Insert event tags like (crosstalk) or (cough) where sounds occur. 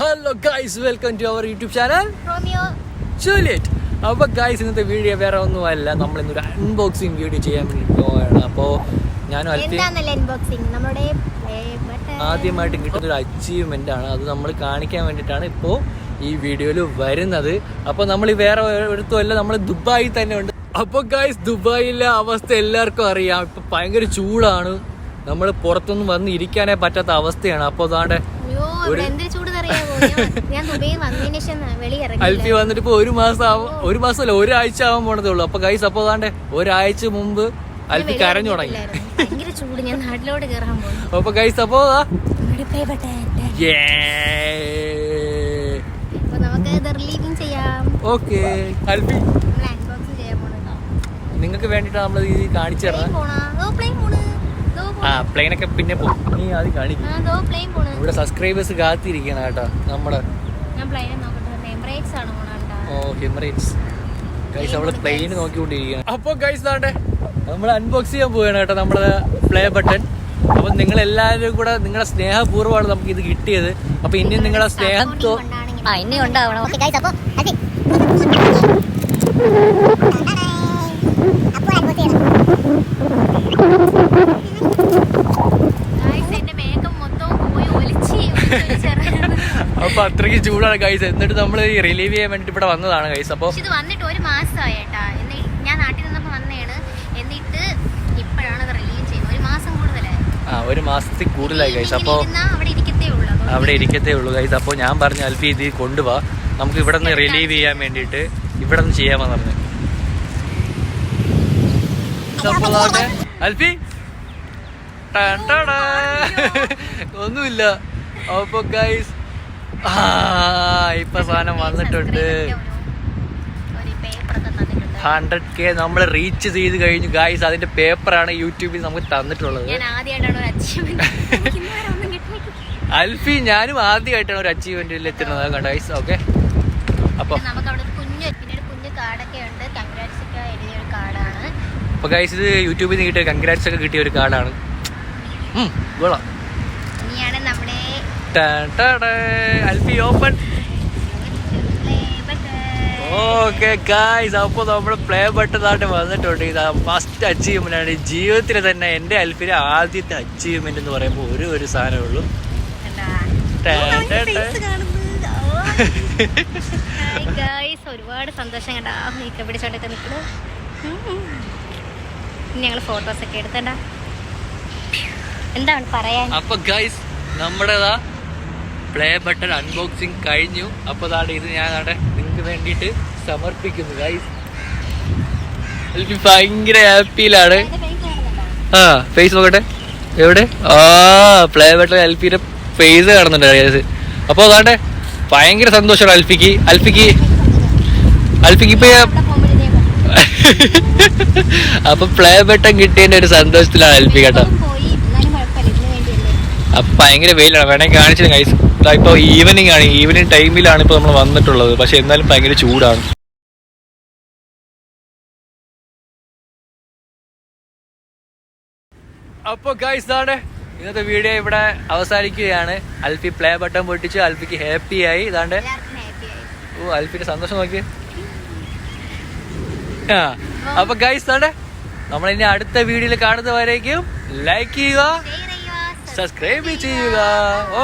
Hello guys welcome to our YouTube channel Juliet അപ്പോൾ guys ഇന്നത്തെ video വേറെ ഒന്നുമല്ല. നമ്മൾ ഇന്നൊരു അൺബോക്സിങ് വീഡിയോ ചെയ്യാൻ വേണ്ടി പോവുകയാണ് അപ്പോൾ ഞാനും ആദ്യമായിട്ട് കിട്ടുന്ന ഒരു അച്ചീവ്മെന്റ് ആണ്. അത് നമ്മൾ കാണിക്കാൻ വേണ്ടിയിട്ടാണ് ഇപ്പോൾ ഈ വീഡിയോയിൽ വരുന്നത്. അപ്പോൾ നമ്മൾ വേറെ ഒരിടത്തുമല്ല നമ്മൾ ദുബായിൽ തന്നെ ഉണ്ട്. അപ്പോൾ ഗൈസ് ദുബായിലെ അവസ്ഥ എല്ലാവർക്കും അറിയാം. ഇപ്പൊ ഭയങ്കര ചൂടാണ്. നമ്മൾ പുറത്തൊന്നും വന്ന് ഇരിക്കാനേ പറ്റാത്ത അവസ്ഥയാണ്. അപ്പോൾ അതാണ്ട് അൽഫി വന്നിട്ട് ഇപ്പൊ ഒരു മാസം ആവും. ഒരു മാസം മാസമല്ല ഒരാഴ്ച ആവാൻ പോണതേ ഉള്ളൂ. അപ്പൊ കൈ അപ്പൊ അതാണ്ട് ഒരാഴ്ച മുമ്പ് അൽഫി കരഞ്ഞു തുടങ്ങി. അപ്പൊ കൈ അപ്പോ ചെയ്യാം. Okay. അൽഫി. നിങ്ങൾക്ക് വേണ്ടിട്ടാണ് നമ്മൾ ഇത് കാണിച്ചു തരാം തരണം ആ. പ്ലെയിനൊക്കെ പിന്നെ പോകും നീ ആദ്യം കാണിക്കും. ആ ദോ പ്ലെയിൻ പോണ്. ഇവിടെ സബ്സ്ക്രൈബേഴ്സ് കാത്തിരിക്കണം കേട്ടോ നമ്മുടെ. ഞാൻ പ്ലെയിൻ എമിറേറ്റ്സ് ഗൈസ് നോക്കിക്കൊണ്ടിരിക്കുകയാണ്. അപ്പോൾ ഗൈസ് താണ്ടെ നമ്മൾ അൺബോക്സ് ചെയ്യാൻ പോവുകയാണ് കേട്ടോ നമ്മുടെ പ്ലേ ബട്ടൺ അപ്പൊ നിങ്ങൾ എല്ലാവരും കൂടെ നിങ്ങളുടെ സ്നേഹപൂർവമാണ് നമുക്ക് ഇത് കിട്ടിയത്. അപ്പൊ ഇനിയും നിങ്ങളുടെ സ്നേഹം ആ ഇനി ഉണ്ടാവണം. അപ്പോൾ അപ്പൊ അത്രയ്ക്ക് ചൂടാണ് കഴിച്ചത് എന്നിട്ട് നമ്മൾ ഈ റിലീവ് ചെയ്യാൻ വേണ്ടിട്ട് ഇവിടെ വന്നതാണ് കഴിച്ചത് അപ്പൊ ഇത് വന്നിട്ട് ഒരു മാസമായി കേട്ടാ ഞാൻ നാട്ടിൽ നിന്നപ്പോൾ വന്നതാണ് എന്നിട്ട് ഇപ്പോഴാണ് റിലീവ് ചെയ്യുന്നത്. ഒരു മാസം കൂടുതലായി. ആ ഒരു മാസത്തിൽ കൂടുതലായി ഗൈസ് അപ്പോൾ അവിടെ ഇരിക്കത്തേ ഉള്ളൂ. അതുകൊണ്ട് അവിടെ ഇരിക്കത്തേ ഉള്ളൂ ഗൈസ് അപ്പോൾ ഞാൻ പറഞ്ഞു അൽഫി ഇത് കൊണ്ടുപോവാ നമുക്ക് ഇവിടെ നിന്ന് റിലീവ് ചെയ്യാൻ വേണ്ടിയിട്ട് ഇവിടെ നിന്ന് ചെയ്യാമെന്ന് പറഞ്ഞു അപ്പോൾ അൽഫി. ഒന്നുമില്ല. അപ്പൊ ഗൈസ് ഇപ്പൊ സാധനം വന്നിട്ടുണ്ട്. ഹൺഡ്രഡ് കെ നമ്മൾ റീച്ച് ചെയ്ത് കഴിഞ്ഞു. ഗായ്സ് അതിന്റെ പേപ്പറാണ് യൂട്യൂബിൽ നമുക്ക് തന്നിട്ടുള്ളത്. അൽഫി ഞാനും ആദ്യമായിട്ടാണ് ഒരു അച്ചീവ്മെന്റിൽ എത്തുന്നത്. ഗൈസ് ഓക്കെ അപ്പൊ അപ്പൊ ഗൈസ് ഇത് യൂട്യൂബിൽ നിന്ന് കിട്ടിയ കൺഗ്രാറ്റ്സ് ഒക്കെ കിട്ടിയ ഒരു കാർഡാണ് കൊള്ളാം. അൽഫി ഓപ്പൺ. ഓക്കെ ഗായ്സ് അപ്പോൾ നമ്മൾ പ്ലേ ബട്ടൺ ആയിട്ട് വന്നിട്ടുണ്ട്. ഇത് ഫസ്റ്റ് അച്ചീവ്മെന്റ് ആണ്. ജീവിതത്തിൽ തന്നെ എന്റെ അൽഫിലെ ആദ്യത്തെ അച്ചീവ്മെന്റ് എന്ന് പറയുമ്പോൾ ഒരു ഒരു സാധനമേ ഉള്ളൂ. (laughs) ഒരുപാട് സന്തോഷം കണ്ടാ. മേക്കപ്പ് പിടിച്ചോണ്ടൊക്കെ നിൽക്കുന്നു ഇനി ഞങ്ങൾ ഫോട്ടോസ് ഒക്കെ എടുത്തണ്ട. എന്താണ് പറയാൻ? അപ്പൊ ഗൈസ് നമ്മുടേതാ പ്ലേ ബട്ടൺ അൺബോക്സിങ് കഴിഞ്ഞു. അപ്പൊ അതാണ് ഇത് ഞാൻ അവിടെ നിങ്ങൾക്ക് വേണ്ടിട്ട് സമർപ്പിക്കുന്നു ഗൈസ് ഭയങ്കര ഹാപ്പിയിലാണ്? ആ ഫേസ് നോക്കട്ടെ. എവിടെ? ആ പ്ലേ ബട്ടൺ അൽഫിയുടെ ഫേസ് കാണുന്നുണ്ട് ഗൈസ് അപ്പോൾ അതാണ്ടെ ഭയങ്കര സന്തോഷമാണ് അൽഫിക്ക്. അൽഫിക്ക് അൽഫിക്ക് ഇപ്പൊ. അപ്പൊ പ്ലേ ബട്ടൺ കിട്ടിയതിന്റെ ഒരു സന്തോഷത്തിലാണ് അൽഫി കേട്ടോ. അപ്പൊ ഭയങ്കര വെയിലാണ്. വേണമെങ്കിൽ കാണിച്ചത് ഗൈസ് ഇപ്പൊ ഈവനിങ് ആണ്. ഈവനിങ് ടൈമിലാണ് ഇപ്പോൾ നമ്മൾ വന്നിട്ടുള്ളത്. പക്ഷേ എന്നാലും ഭയങ്കര ചൂടാണ്. അപ്പോൾ ഗൈസ് ഇതാണ് ഇന്നത്തെ വീഡിയോ ഇവിടെ അവസാനിക്കുകയാണ്. അൽഫി പ്ലേ ബട്ടൺ പൊട്ടിച്ച് അൽഫിക്ക് ഹാപ്പി ആയി. ഇതാണ്ട്. ഓ അൽഫിന്റെ സന്തോഷം നോക്കി. ആ അപ്പൊ ഗൈസ് ഇതാണ്ട് നമ്മൾ ഇനി അടുത്ത വീഡിയോയിൽ കാണുന്നവരേക്കും ലൈക്ക് ചെയ്യുക സബ്സ്ക്രൈബ് ചെയ്യുക ഓ